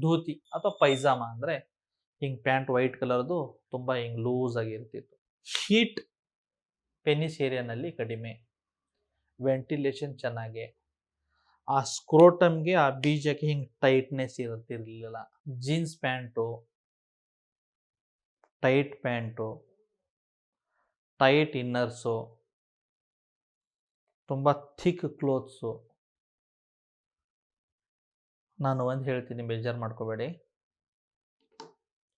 ಧೋತಿ ಅಥವಾ ಪೈಜಾಮ ಅಂದರೆ ಹಿಂಗೆ ಪ್ಯಾಂಟ್ ವೈಟ್ ಕಲರ್ದು ತುಂಬ ಹಿಂಗೆ ಲೂಸ್ ಆಗಿರ್ತಿತ್ತು ಶೀಟ್ ಪೆನಿಸ್ ಏರಿಯಾನಲ್ಲಿ ಕಡಿಮೆ. ವೆಂಟಿಲೇಷನ್ ಚೆನ್ನಾಗೆ. ಆ ಸ್ಕ್ರೋಟಮ್ಗೆ ಆ ಬೀಜಕ್ಕೆ ಹಿಂಗೆ ಟೈಟ್ನೆಸ್ ಇರುತ್ತಿರಲಿಲ್ಲ. Jeans pant, tight pant, tight inners, ತುಂಬ ಥಿಕ್ ಕ್ಲೋತ್ಸು. ನಾನು ಒಂದು ಹೇಳ್ತೀನಿ, ಬೇಜಾರು ಮಾಡ್ಕೋಬೇಡಿ.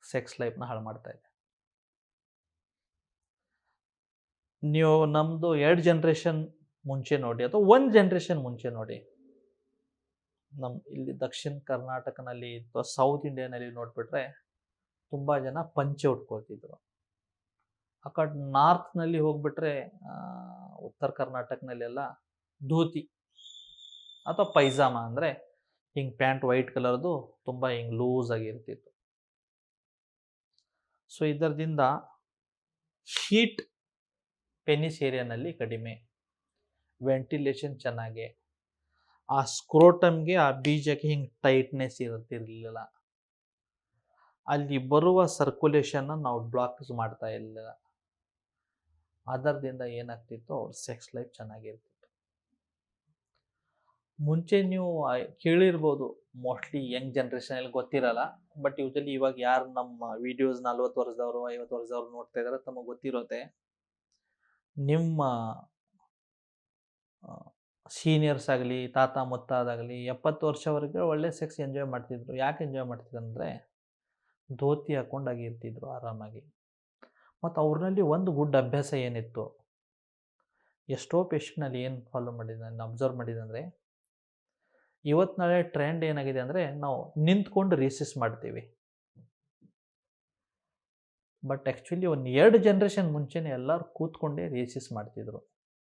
ಸೆಕ್ಸ್ ಲೈಫ್ನ ಹಾಳು ಮಾಡ್ತಾ ಇದೆ. ನೀವು ನಮ್ಮದು ಎರಡು ಜನ್ರೇಷನ್ ಮುಂಚೆ ನೋಡಿ, ಅಥವಾ ಒಂದು ಜನ್ರೇಷನ್ ಮುಂಚೆ ನೋಡಿ. ನಮ್ಮ ಇಲ್ಲಿ ದಕ್ಷಿಣ ಕರ್ನಾಟಕನಲ್ಲಿ ಅಥವಾ ಸೌತ್ ಇಂಡಿಯಾನಲ್ಲಿ ನೋಡಿಬಿಟ್ರೆ ತುಂಬ ಜನ ಪಂಚೆ ಉಟ್ಕೊಳ್ತಿದ್ರು. ಆ ಕಡೆ ನಾರ್ತ್ನಲ್ಲಿ ಹೋಗ್ಬಿಟ್ರೆ ಉತ್ತರ ಕರ್ನಾಟಕನಲ್ಲೆಲ್ಲ ಧೋತಿ, ಅಥವಾ ಪೈಜಾಮ ಅಂದರೆ ಹಿಂಗೆ ಪ್ಯಾಂಟ್ ವೈಟ್ ಕಲರ್ದು ತುಂಬ ಹಿಂಗೆ ಲೂಸ್ ಆಗಿರ್ತಿತ್ತು. ಸೊ, ಇದರದಿಂದ ಶೀಟ್ ಪೆನಿಸ್ ಏರಿಯಾನಲ್ಲಿ ಕಡಿಮೆ, ವೆಂಟಿಲೇಷನ್ ಚೆನ್ನಾಗೆ, ಆ ಸ್ಕ್ರೋಟಮ್ಗೆ ಆ ಬೀಜಕ್ಕೆ ಹಿಂಗೆ ಟೈಟ್ನೆಸ್ ಇರುತ್ತಿರಲಿಲ್ಲ. ಅಲ್ಲಿ ಬರುವ ಸರ್ಕ್ಯುಲೇಷನ್ನ ನಾವು ಬ್ಲಾಕ್ ಮಾಡ್ತಾ ಇರಲಿಲ್ಲ. ಅದರದಿಂದ ಏನಾಗ್ತಿತ್ತು ಅವ್ರ ಸೆಕ್ಸ್ ಲೈಫ್ ಚೆನ್ನಾಗಿರ್ತಿತ್ತು. ಮುಂಚೆ ನೀವು ಕೇಳಿರ್ಬೋದು ಮೋಸ್ಟ್ಲಿ ಯಂಗ್ ಜನ್ರೇಷನಲ್ಲಿ ಗೊತ್ತಿರಲ್ಲ ಬಟ್ ಯೂಶಲಿ ಇವಾಗ ಯಾರು ನಮ್ಮ ವಿಡಿಯೋಸ್ ನಲ್ವತ್ತು ವರ್ಷದವರು, ಐವತ್ತು ವರ್ಷದವ್ರು ನೋಡ್ತಾ ಇದ್ದಾರೆ ತಮಗೆ ಗೊತ್ತಿರುತ್ತೆ ನಿಮ್ಮ ಸೀನಿಯರ್ಸ್ ಆಗಲಿ, ತಾತ ಮುತ್ತಾದಾಗಲಿ, ಎಪ್ಪತ್ತು ವರ್ಷವರೆಗೆ ಒಳ್ಳೆ ಸೆಕ್ಸ್ ಎಂಜಾಯ್ ಮಾಡ್ತಿದ್ರು. ಯಾಕೆ ಎಂಜಾಯ್ ಮಾಡ್ತಿದ್ರು ಅಂದರೆ, ಧೋತಿ ಹಾಕೊಂಡಾಗಿರ್ತಿದ್ರು ಆರಾಮಾಗಿ. ಮತ್ತು ಅವ್ರಲ್ಲಿ ಒಂದು ಗುಡ್ ಅಭ್ಯಾಸ ಏನಿತ್ತು? ಎಷ್ಟೋ ಪೇಷಂಟ್ನಲ್ಲಿ ಏನು ಫಾಲೋ ಮಾಡಿದ ನಾನು ಅಬ್ಸರ್ವ್ ಮಾಡಿದಂದರೆ ಇವತ್ತು ನಾಳೆ ಟ್ರೆಂಡ್ ಏನಾಗಿದೆ ಅಂದರೆ ನಾವು ನಿಂತ್ಕೊಂಡು ರೀಸಿಸ್ ಮಾಡ್ತೀವಿ. ಬಟ್ ಆ್ಯಕ್ಚುಲಿ ಒಂದು ಎರಡು ಜನ್ರೇಷನ್ ಮುಂಚೆನೇ ಎಲ್ಲರೂ ಕೂತ್ಕೊಂಡೇ ರೀಸಿಸ್ ಮಾಡ್ತಿದ್ರು.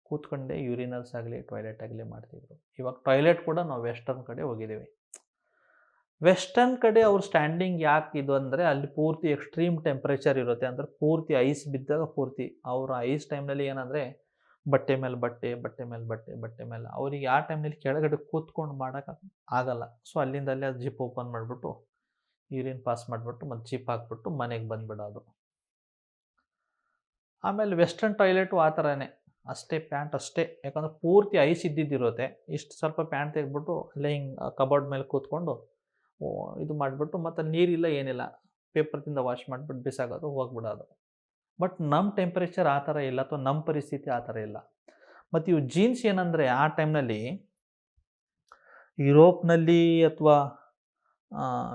ಕೂತ್ಕೊಂಡೇ ಯೂರಿನಲ್ಸ್ ಆಗಲಿ ಟಾಯ್ಲೆಟ್ ಆಗಲಿ ಮಾಡ್ತಿದ್ರು. ಇವಾಗ ಟಾಯ್ಲೆಟ್ ಕೂಡ ನಾವು ವೆಸ್ಟರ್ನ್ ಕಡೆ ಹೋಗಿದ್ದೀವಿ. ವೆಸ್ಟರ್ನ್ ಕಡೆ ಅವ್ರ ಸ್ಟ್ಯಾಂಡಿಂಗ್ ಯಾಕೆ ಇದು ಅಂದರೆ ಅಲ್ಲಿ ಪೂರ್ತಿ ಎಕ್ಸ್ಟ್ರೀಮ್ ಟೆಂಪ್ರೇಚರ್ ಇರುತ್ತೆ ಅಂದರೆ ಪೂರ್ತಿ ಐಸ್ ಬಿದ್ದಾಗ ಪೂರ್ತಿ ಅವ್ರ ಐಸ್ ಟೈಮ್ನಲ್ಲಿ ಏನಂದರೆ ಬಟ್ಟೆ ಮೇಲೆ ಬಟ್ಟೆ ಬಟ್ಟೆ ಮೇಲೆ ಬಟ್ಟೆ ಬಟ್ಟೆ ಮೇಲೆ. ಅವ್ರಿಗೆ ಆ ಟೈಮ್ನಲ್ಲಿ ಕೆಳಗಡೆ ಕೂತ್ಕೊಂಡು ಮಾಡೋಕೆ ಆಗಲ್ಲ. ಸೊ, ಅಲ್ಲಿಂದ ಅಲ್ಲಿ ಅದು ಜಿಪ್ ಓಪನ್ ಮಾಡಿಬಿಟ್ಟು, ಯೂರಿನ್ ಪಾಸ್ ಮಾಡಿಬಿಟ್ಟು, ಮತ್ತು ಜಿಪ್ ಹಾಕ್ಬಿಟ್ಟು ಮನೆಗೆ ಬಂದುಬಿಡೋದು. ಆಮೇಲೆ ವೆಸ್ಟರ್ನ್ ಟಾಯ್ಲೆಟು ಆ ಥರನೇ. ಅಷ್ಟೇ ಪ್ಯಾಂಟ್ ಅಷ್ಟೇ. ಯಾಕಂದ್ರೆ ಪೂರ್ತಿ ಐಸ್ ಇದ್ದಿದ್ದಿರುತ್ತೆ. ಇಷ್ಟು ಸ್ವಲ್ಪ ಪ್ಯಾಂಟ್ ತೆಗೆದ್ಬಿಟ್ಟು ಅಲ್ಲೇ ಹಿಂಗೆ ಕಬೋರ್ಡ್ ಮೇಲೆ ಕೂತ್ಕೊಂಡು ಇದು ಮಾಡಿಬಿಟ್ಟು, ಮತ್ತು ನೀರಿಲ್ಲ ಏನಿಲ್ಲ. ಪೇಪರ್ದಿಂದ ವಾಶ್ ಮಾಡಿಬಿಟ್ಟು ಬಿಸಾಕೋದು, ಹೋಗ್ಬಿಡೋದು. ಬಟ್ ನಮ್ಮ ಟೆಂಪ್ರೇಚರ್ ಆ ಥರ ಇಲ್ಲ ಅಥವಾ ನಮ್ಮ ಪರಿಸ್ಥಿತಿ ಆ ಥರ ಇಲ್ಲ. ಮತ್ತು ಇವು ಜೀನ್ಸ್ ಏನಂದರೆ ಆ ಟೈಮ್ನಲ್ಲಿ ಯುರೋಪ್ನಲ್ಲಿ ಅಥವಾ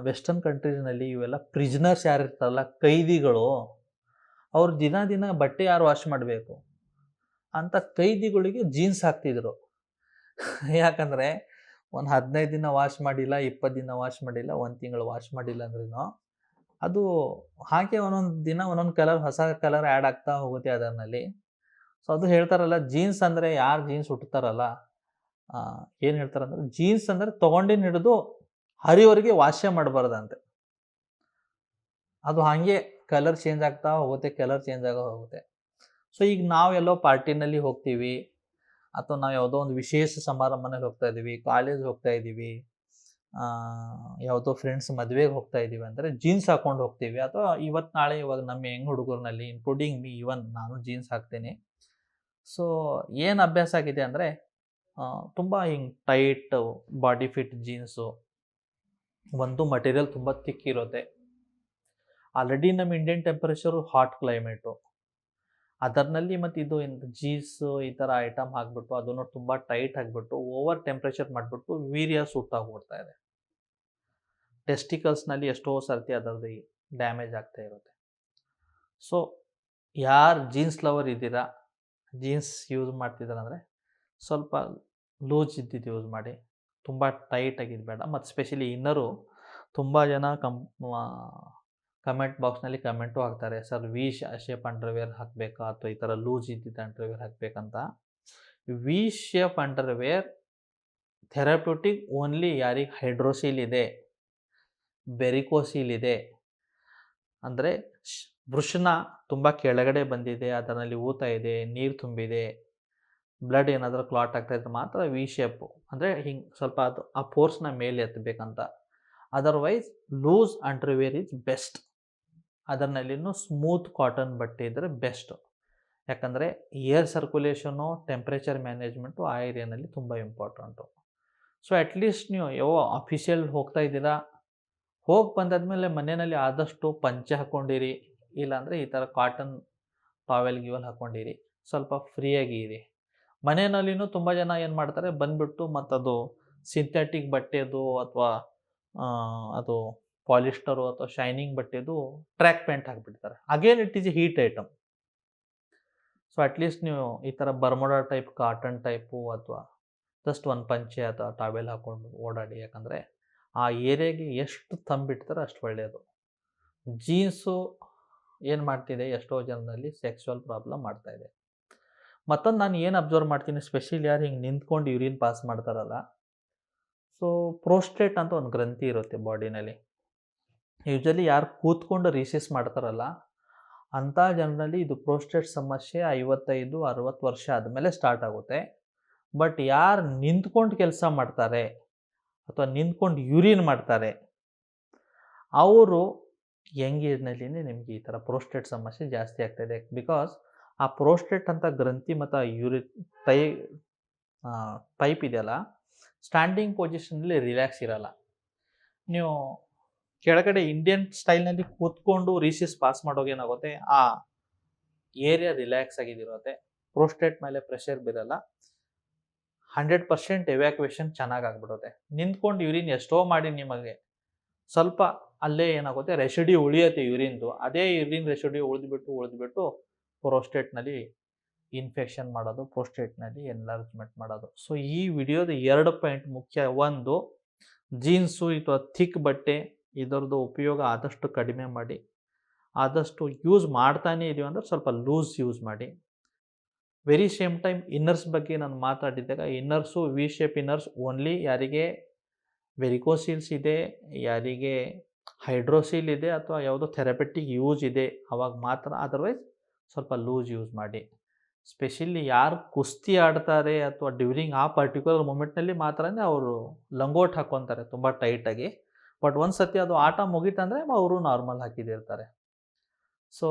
ವೆಸ್ಟರ್ನ್ ಕಂಟ್ರೀಸ್ನಲ್ಲಿ ಇವೆಲ್ಲ ಪ್ರಿಜ್ನರ್ಸ್ ಯಾರು ಇರ್ತಾರಲ್ಲ, ಕೈದಿಗಳು, ಅವ್ರು ದಿನ ದಿನ ಬಟ್ಟೆ ಯಾರು ವಾಶ್ ಮಾಡಬೇಕು? ಅಂಥ ಕೈದಿಗಳಿಗೆ ಜೀನ್ಸ್ ಹಾಕ್ತಿದ್ರು. ಯಾಕಂದರೆ ಒಂದು ಹದಿನೈದು ದಿನ ವಾಶ್ ಮಾಡಿಲ್ಲ ಇಪ್ಪತ್ತು ದಿನ ವಾಶ್ ಮಾಡಿಲ್ಲ, ಒಂದು ತಿಂಗಳು ವಾಶ್ ಮಾಡಿಲ್ಲ ಅಂದ್ರೂ ಅದು ಹಾಗೆ ಒಂದೊಂದು ದಿನ ಒಂದೊಂದು ಕಲರ್ ಹೊಸ ಕಲರ್ ಆ್ಯಡ್ ಆಗ್ತಾ ಹೋಗುತ್ತೆ ಅದರಲ್ಲಿ ಸೊ ಅದು ಹೇಳ್ತಾರಲ್ಲ ಜೀನ್ಸ್ ಅಂದರೆ ಯಾರು ಜೀನ್ಸ್ ಉಟ್ತಾರಲ್ಲ ಏನು ಹೇಳ್ತಾರಂದ್ರೆ ಜೀನ್ಸ್ ಅಂದರೆ ತೊಗೊಂಡಿನ ಹಿಡಿದು ಹರಿವರೆಗೆ ವಾಶ್ಯ ಮಾಡಬಾರ್ದಂತೆ. ಅದು ಹಾಗೆ ಕಲರ್ ಚೇಂಜ್ ಆಗ್ತಾ ಹೋಗುತ್ತೆ ಕಲರ್ ಚೇಂಜ್ ಆಗೋ ಹೋಗುತ್ತೆ. ಸೊ ಈಗ ನಾವು ಎಲ್ಲೋ ಪಾರ್ಟಿನಲ್ಲಿ ಹೋಗ್ತೀವಿ, ಅಥವಾ ನಾವು ಯಾವುದೋ ಒಂದು ವಿಶೇಷ ಸಮಾರಂಭನಲ್ಲಿ ಹೋಗ್ತಾ ಇದ್ದೀವಿ ಕಾಲೇಜ್ ಹೋಗ್ತಾ ಇದ್ದೀವಿ ಯಾವುದೋ ಫ್ರೆಂಡ್ಸ್ ಮದುವೆಗೆ ಹೋಗ್ತಾ ಇದ್ದೀವಿ ಅಂದರೆ ಜೀನ್ಸ್ ಹಾಕೊಂಡು ಹೋಗ್ತೀವಿ. ಅಥವಾ ಇವತ್ತು ನಾಳೆ ಇವಾಗ ನಮ್ಮ ಹೆಂಗ್ ಹುಡುಗರ್ನಲ್ಲಿ ಇನ್ಕ್ಲೂಡಿಂಗ್ ಮೀ ಇವನ್ ನಾನು ಜೀನ್ಸ್ ಹಾಕ್ತೀನಿ. ಸೊ ಏನು ಅಭ್ಯಾಸ ಆಗಿದೆ ಅಂದರೆ ತುಂಬ ಹಿಂಗೆ ಟೈಟ್ ಬಾಡಿ ಫಿಟ್ ಜೀನ್ಸು ಒಂದು ಮಟೀರಿಯಲ್ ತುಂಬ ತಿಕ್ಕಿರುತ್ತೆ ಆಲ್ರೆಡಿ ನಮ್ಮ ಇಂಡಿಯನ್ ಟೆಂಪರೇಚರು ಹಾಟ್ ಕ್ಲೈಮೇಟು ಅದರಲ್ಲಿ ಮತ್ತು ಇದು ಜೀನ್ಸ್ ಈ ಥರ ಐಟಮ್ ಹಾಕ್ಬಿಟ್ಟು ಅದನ್ನು ತುಂಬ ಟೈಟ್ ಆಗಿಬಿಟ್ಟು ಓವರ್ ಟೆಂಪ್ರೇಚರ್ ಮಾಡಿಬಿಟ್ಟು ವೀರ್ಯ ಸೂಟ್ ಆಗಿಬಿಡ್ತಾ ಇದೆ. ಟೆಸ್ಟಿಕಲ್ಸ್ನಲ್ಲಿ ಎಷ್ಟೋ ಸರ್ತಿ ಅದರದ್ದು ಡ್ಯಾಮೇಜ್ ಆಗ್ತಾ ಇರುತ್ತೆ. ಸೊ ಯಾರು ಜೀನ್ಸ್ ಲವರ್ ಇದ್ದೀರಾ ಜೀನ್ಸ್ ಯೂಸ್ ಮಾಡ್ತಿದ್ದಾರಂದರೆ ಸ್ವಲ್ಪ ಲೂಸ್ ಇದ್ದಿದ್ದು ಯೂಸ್ ಮಾಡಿ, ತುಂಬ ಟೈಟ್ ಆಗಿದ್ದು ಬೇಡ. ಮತ್ತು ಸ್ಪೆಷಲಿ ಇನ್ನರು ತುಂಬ ಜನ ಕಮ್ ಕಮೆಂಟ್ ಬಾಕ್ಸ್ನಲ್ಲಿ ಕಮೆಂಟು ಹಾಕ್ತಾರೆ, ಸರ್ ವಿ ಶೇಪ್ ಅಂಡರ್ವೇರ್ ಹಾಕಬೇಕಾ? ಅಥವಾ ಈ ಥರ ಲೂಸ್ ಇದ್ದಿದ್ದ ಅಂಡರ್ವೇರ್ ಹಾಕಬೇಕಂತ? V shape underwear therapeutic only ಯಾರಿಗೆ? ಹೈಡ್ರೋಸೀಲ್ ಇದೆ ಬೆರಿಕೋಸೀಲ್ ಇದೆ. ಅಂದರೆ ವೃಷಣ ತುಂಬ ಕೆಳಗಡೆ ಬಂದಿದೆ, ಅದರಲ್ಲಿ ಊತ ಇದೆ, ನೀರು ತುಂಬಿದೆ, ಬ್ಲಡ್ ಏನಾದರೂ ಕ್ಲಾಟ್ ಆಗ್ತಾ ಇದ್ರೆ ಮಾತ್ರ ವಿ ಶೇಪು ಅಂದರೆ ಹಿಂಗೆ ಸ್ವಲ್ಪ ಅದು ಆ ಪೋರ್ಸ್ನ ಮೇಲೆ ಎತ್ತಬೇಕಂತ otherwise loose underwear is best. ಅದರಲ್ಲಿನೂ smooth cotton ಬಟ್ಟೆ ಇದ್ದರೆ ಬೆಸ್ಟ್ ಯಾಕಂದರೆ ಏರ್ ಸರ್ಕ್ಯುಲೇಷನು ಟೆಂಪ್ರೇಚರ್ ಮ್ಯಾನೇಜ್ಮೆಂಟು ಆ ಏರಿಯಾನಲ್ಲಿ ತುಂಬ ಇಂಪಾರ್ಟೆಂಟು ಸೊ ಅಟ್ಲೀಸ್ಟ್ ನೀವು ಯಾವ ಅಫಿಷಿಯಲ್ ಹೋಗ್ತಾ ಇದ್ದೀರಾ? ಹೋಗಿ ಬಂದಾದ್ಮೇಲೆ ಮನೆಯಲ್ಲಿ ಆದಷ್ಟು ಪಂಚೆ ಹಾಕ್ಕೊಂಡಿರಿ ಇಲ್ಲಾಂದರೆ ಈ ಥರ ಕಾಟನ್ ಟಾವೆಲ್ ಗಿವೆಲ್ ಹಾಕ್ಕೊಂಡಿರಿ ಸ್ವಲ್ಪ ಫ್ರೀಯಾಗಿ ಇರಿ. ಮನೆಯಲ್ಲಿನೂ ತುಂಬ ಜನ ಏನು ಮಾಡ್ತಾರೆ? ಬಂದ್ಬಿಟ್ಟು ಮತ್ತದು ಸಿಂಥೆಟಿಕ್ ಬಟ್ಟೆದು ಅಥವಾ ಅದು ಪಾಲಿಸ್ಟರು ಅಥವಾ ಶೈನಿಂಗ್ ಬಟ್ಟೆದು track pant ಹಾಕಿಬಿಡ್ತಾರೆ. Again it is a heat item so at least ನೀವು ಈ ಥರ ಬರ್ಮೊಡಾ ಟೈಪ್ ಕಾಟನ್ ಟೈಪು ಅಥವಾ ಜಸ್ಟ್ ಒಂದು ಪಂಚೆ ಅಥವಾ ಟಾವೆಲ್ ಹಾಕ್ಕೊಂಡು ಓಡಾಡಿ. ಯಾಕಂದರೆ ಆ ಏರಿಯಾಗೆ ಎಷ್ಟು ತಂಬಿಡ್ತಾರೆ ಅಷ್ಟು ಒಳ್ಳೆಯದು ಜೀನ್ಸು ಏನು ಮಾಡ್ತಿದೆ? ಎಷ್ಟೋ ಜನರಲ್ಲಿ ಸೆಕ್ಸುವಲ್ ಪ್ರಾಬ್ಲಮ್ ಮಾಡ್ತಾ ಇದೆ. ಮತ್ತೊಂದು ನಾನು ಏನು ಅಬ್ಸರ್ವ್ ಮಾಡ್ತೀನಿ? ಸ್ಪೆಷಲಿ ಯಾರು ಹಿಂಗೆ ನಿಂತ್ಕೊಂಡು ಯೂರಿನ್ ಪಾಸ್ ಮಾಡ್ತಾರಲ್ಲ? ಸೊ ಪ್ರೋಸ್ಟೇಟ್ ಅಂತ ಒಂದು ಗ್ರಂಥಿ ಇರುತ್ತೆ ಬಾಡಿನಲ್ಲಿ ಯೂಶಲಿ ಯಾರು ಕೂತ್ಕೊಂಡು ರೀಸೆಸ್ ಮಾಡ್ತಾರಲ್ಲ ಅಂಥ ಜನರಲ್ಲಿ ಇದು ಪ್ರೋಸ್ಟೇಟ್ ಸಮಸ್ಯೆ ಐವತ್ತೈದು, ಅರವತ್ತು ವರ್ಷ ಆದಮೇಲೆ ಸ್ಟಾರ್ಟ್ ಆಗುತ್ತೆ. ಬಟ್ ಯಾರು ನಿಂತ್ಕೊಂಡು ಕೆಲಸ ಮಾಡ್ತಾರೆ ಅಥವಾ ನಿಂತ್ಕೊಂಡು ಯೂರಿನ್ ಮಾಡ್ತಾರೆ, ಅವರು ಯಂಗ್ ಏಜ್ನಲ್ಲಿನೇ ನಿಮಗೆ ಈ ಥರ ಪ್ರೋಸ್ಟೇಟ್ ಸಮಸ್ಯೆ ಜಾಸ್ತಿ ಆಗ್ತಾಯಿದೆ ಬಿಕಾಸ್ ಆ ಪ್ರೋಸ್ಟೇಟ್ ಅಂತ ಗ್ರಂಥಿ ಮತ್ತು ಯೂರಿ ಟೈ ಟೈಪ್ ಇದೆಯಲ್ಲ ಸ್ಟ್ಯಾಂಡಿಂಗ್ ಪೊಸಿಷನಲ್ಲಿ ರಿಲ್ಯಾಕ್ಸ್ ಇರಲ್ಲ. ನೀವು ಕೆಳಗಡೆ ಇಂಡಿಯನ್ ಸ್ಟೈಲ್ನಲ್ಲಿ ಕೂತ್ಕೊಂಡು ರೀಸಿಸ್ ಪಾಸ್ ಮಾಡೋಗೇನಾಗುತ್ತೆ ಆ ಏರಿಯಾ ರಿಲ್ಯಾಕ್ಸ್ ಆಗಿದಿರುತ್ತೆ. ಪ್ರೋಸ್ಟೇಟ್ ಮೇಲೆ ಪ್ರೆಷರ್ ಬಿರಲ್ಲ. ಹಂಡ್ರೆಡ್ ಪರ್ಸೆಂಟ್ ಎವ್ಯಾಕ್ಯುವೇಷನ್ ಚೆನ್ನಾಗಿ ಆಗ್ಬಿಡುತ್ತೆ ನಿಂತ್ಕೊಂಡು ಯೂರಿನ್ ಎಷ್ಟೋ ಮಾಡಿ ನಿಮಗೆ ಸ್ವಲ್ಪ ಅಲ್ಲೇ ಏನಾಗುತ್ತೆ? ರೆಸಿಡಿ ಉಳಿಯುತ್ತೆ ಯೂರಿನ್ದು ಅದೇ ಯೂರಿನ್ ರೆಸಿಡಿ ಉಳಿದ್ಬಿಟ್ಟು ಉಳಿದ್ಬಿಟ್ಟು ಪ್ರೋಸ್ಟೇಟ್ನಲ್ಲಿ ಇನ್ಫೆಕ್ಷನ್ ಮಾಡೋದು ಪ್ರೋಸ್ಟೇಟ್ನಲ್ಲಿ ಎನ್ಲಾರ್ಜ್ಮೆಂಟ್ ಮಾಡೋದು. ಸೊ ಈ ವಿಡಿಯೋದ ಎರಡು ಪಾಯಿಂಟ್ ಮುಖ್ಯ. ಒಂದು ಜೀನ್ಸು ಅಥವಾ ಥಿಕ್ ಬಟ್ಟೆ. ಇದರದ್ದು ಉಪಯೋಗ ಆದಷ್ಟು ಕಡಿಮೆ ಮಾಡಿ, ಆದಷ್ಟು ಯೂಸ್ ಮಾಡ್ತಾನೆ ಇದೀವಿ ಅಂದರೆ ಸ್ವಲ್ಪ ಲೂಸ್ ಯೂಸ್ ಮಾಡಿ. ವೆರಿ ಸೇಮ್ ಟೈಮ್ ಇನ್ನರ್ಸ್ ಬಗ್ಗೆ ನಾನು ಮಾತಾಡಿದ್ದಾಗ inners V shape inners only ಯಾರಿಗೆ ವೆರಿಕೋಸೀಲ್ಸ್ ಇದೆ, ಯಾರಿಗೆ ಹೈಡ್ರೋಸೀಲ್ ಇದೆ ಅಥವಾ ಯಾವುದೋ ಥೆರಪೆಟಿಕ್ ಯೂಸ್ ಇದೆ, ಅವಾಗ ಮಾತ್ರ ಅದರ್ವೈಸ್ ಸ್ವಲ್ಪ ಲೂಸ್ ಯೂಸ್ ಮಾಡಿ. ಸ್ಪೆಷಲಿ ಯಾರು ಕುಸ್ತಿ ಆಡ್ತಾರೆ ಅಥವಾ ಡ್ಯೂರಿಂಗ್ ಆ ಪರ್ಟಿಕ್ಯುಲರ್ ಮೂಮೆಂಟ್ನಲ್ಲಿ ಮಾತ್ರನೇ ಅವರು ಲಂಗೋಟ್ ಹಾಕ್ಕೊತಾರೆ, ತುಂಬ ಟೈಟಾಗಿ ಬಟ್ ಒಂದು ಸತಿ ಅದು ಆಟ ಮುಗಿತಂದರೆ ಅವರು ನಾರ್ಮಲ್ ಹಾಕಿದಿರ್ತಾರೆ. ಸೊ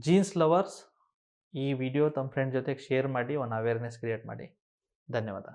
ಜೀನ್ಸ್ ಲವರ್ಸ್ ಈ ವಿಡಿಯೋ ತಮ್ಮ ಫ್ರೆಂಡ್ ಜೊತೆಗೆ ಶೇರ್ ಮಾಡಿ ಒಂದು ಅವೇರ್ನೆಸ್ ಕ್ರಿಯೇಟ್ ಮಾಡಿ. ಧನ್ಯವಾದ.